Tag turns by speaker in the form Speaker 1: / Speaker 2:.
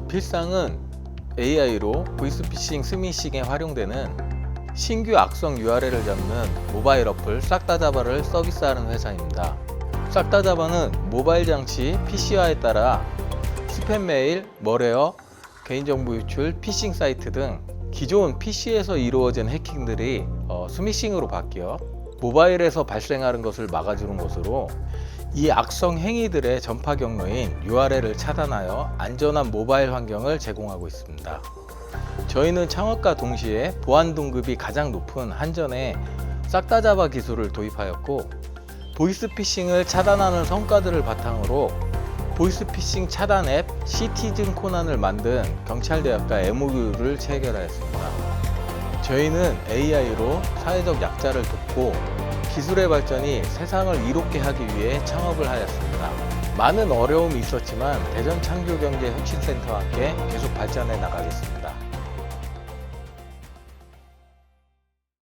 Speaker 1: 필상은 AI로 보이스피싱 스미싱에 활용되는 신규 악성 URL을 잡는 모바일 어플 싹다잡아를 서비스하는 회사입니다. 싹다잡아는 모바일 장치 PC화에 따라 스팸 메일, 머레어, 개인정보 유출, 피싱 사이트 등 기존 PC에서 이루어진 해킹들이 어, 스미싱으로 바뀌어 모바일에서 발생하는 것을 막아주는 것으로 이 악성 행위들의 전파 경로인 URL을 차단하여 안전한 모바일 환경을 제공하고 있습니다. 저희는 창업과 동시에 보안 등급이 가장 높은 한전에 싹다 잡아 기술을 도입하였고 보이스피싱을 차단하는 성과들을 바탕으로 보이스피싱 차단 앱 시티즌 코난을 만든 경찰대학과 MOU를 체결하였습니다. 저희는 AI로 사회적 약자를 돕고 기술의 발전이 세상을 이롭게 하기 위해 창업을 하였습니다. 많은 어려움이 있었지만 대전 창조경제 혁신센터와 함께 계속 발전해 나가겠습니다.